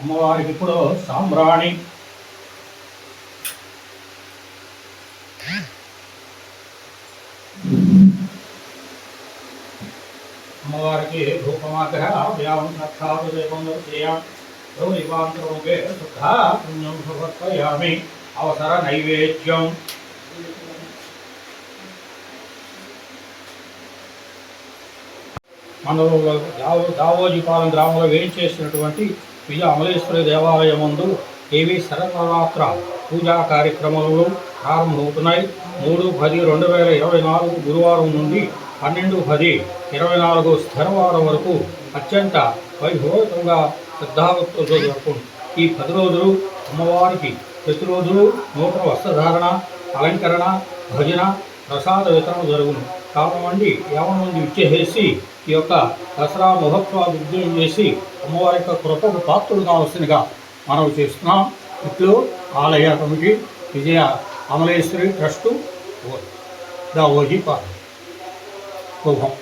అమ్మవారికి ఇప్పుడు సాంబ్రాణి. అమ్మవారికి ధూపమాగ్రహం సత్తాభిషేకం చేయాం గౌరీవాంతరూపే శుద్ధ పుణ్యం సమర్పయామి అవసర నైవేద్యం. మనలో దావో దావోజీపాలెం గ్రామంలో వేయించేసినటువంటి విజయ అమలేశ్వరి దేవాలయం ముందు దేవి శరనవరాత్ర పూజా కార్యక్రమాలు ప్రారంభమవుతున్నాయి. మూడు పది రెండు వేల ఇరవై నాలుగు గురువారం నుండి పన్నెండు పది ఇరవై నాలుగు స్థిరవారం వరకు అత్యంత వైభవంగా శ్రద్ధాభక్తులతో జరుపుకుంది ఈ పది రోజులు అమ్మవారికి ప్రతిరోజు నూతన వస్త్రధారణ అలంకరణ భజన ప్రసాద వితరణ జరుగును. కారణమండి యావన నుండి విచ్చేసేసి ఈ యొక్క దసరా మహోత్సవాలు విజయం చేసి అమ్మవారి యొక్క కృపకు పాత్రులు కావాల్సిందిగా మనం చేస్తున్నాం. ఇట్లు ఆలయ కమిటీ విజయ అమలేశ్వరి ట్రస్టు దావోజీ పాలన శుభం